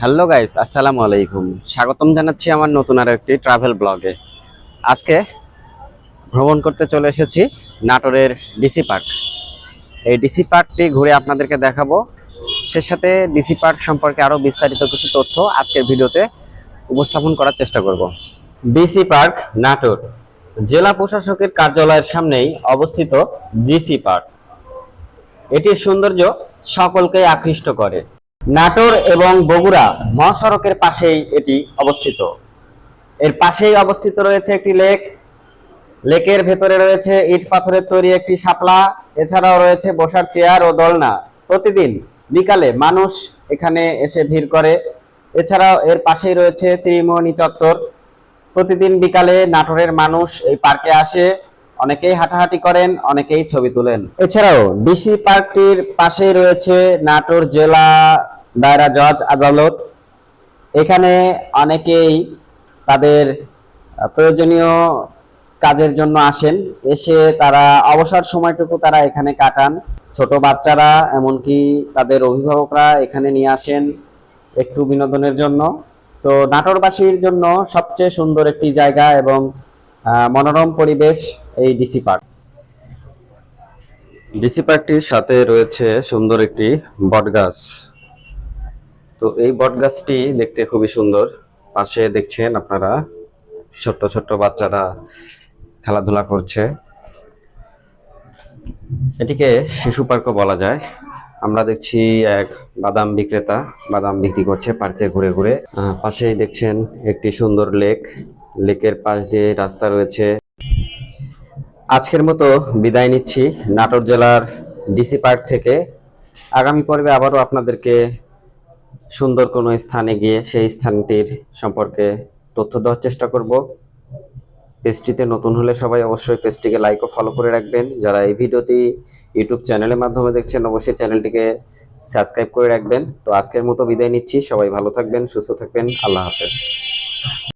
Hello guys, আসসালামু আলাইকুম। স্বাগতম জানাচ্ছি আমার নতুন আরও একটি ট্রাভেল ব্লগে আজকে ভ্রমণ করতে চলে এসেছি নাটোরের ডিসি পার্ক এই ডিসি পার্কটি ঘুরে আপনাদেরকে দেখাবো। সে সাথে ডিসি পার্ক সম্পর্কে আরও বিস্তারিত কিছু তথ্য আজকের ভিডিওতে উপস্থাপন করার চেষ্টা করব। DC park Natore. জেলা প্রশাসকের কার্যালয়ের সামনেই অবস্থিত ডিসি পার্ক এটির সৌন্দর্য সকলকে আকৃষ্ট করে। নাটোর এবং বগুড়া মহাসড়কের পাশেই এটি অবস্থিত। এর পাশেই অবস্থিত রয়েছে একটি লেক। লেকের ভেতরে রয়েছে ইট পাথরের তৈরি একটি শাপলা। এছাড়াও রয়েছে বসার চেয়ার ও দোলনা। প্রতিদিন বিকালে মানুষ এখানে এসে ভিড় করে। এছাড়াও এর পাশেই রয়েছে ত্রিমোহনী চত্বর। প্রতিদিন বিকালে নাটোরের মানুষ এই পার্কে আসে। অনেকেই হাঁটাহাঁটি করেন, অনেকেই ছবি তোলেন। এছাড়াও ডিসি পার্কটির পাশেই রয়েছে নাটোর জেলা দায়রা জজ আদালত। এখানে অনেকেই তাদের প্রয়োজনীয় কাজের জন্য আসেন। এসে তারা অবসর সময়টুকু তারা এখানে কাটান। ছোট বাচ্চারা, এমনকি তাদের অভিভাবকরা এখানে নিয়ে আসেন একটু বিনোদনের জন্য। তো নাটোরবাসীর জন্য সবচেয়ে সুন্দর একটি জায়গা এবং মনোরম পরিবেশ এই ডিসি পার্ক। ডিসি পার্কটির সাথে রয়েছে সুন্দর একটি বটগাছ। তো এই বটগাছটি দেখতে খুবই সুন্দর। পাশে দেখছেন আপনারা ছোট্ট ছোট্ট বাচ্চারা খেলাধুলা করছে। এটিকে শিশু পার্কও বলা যায়। আমরা দেখছি এক বাদাম বিক্রেতা, বাদাম বিক্রি করছে পার্কে ঘুরে ঘুরে। পাশেই দেখছেন একটি সুন্দর লেক। লেকের পাশ দিয়ে রাস্তা রয়েছে। আজকের মতো বিদায় নিচ্ছি। নাটোর জেলার ডিসি পার্ক থেকে। আগামী পর্বে আবারও আপনাদেরকে সুন্দর কোনো স্থানে গিয়ে সেই স্থানটির সম্পর্কে তথ্য দেওয়ার চেষ্টা করব। পেজটিতে নতুন হলে সবাই অবশ্যই পেজটিকে লাইক ও ফলো করে রাখবেন। যারা এই ভিডিওটি ইউটিউব চ্যানেলের মাধ্যমে দেখছেন, অবশ্যই চ্যানেলটিকে সাবস্ক্রাইব করে রাখবেন। তো আজকের মতো বিদায় নিচ্ছি। সবাই ভালো থাকবেন, সুস্থ থাকবেন। আল্লাহ হাফেজ।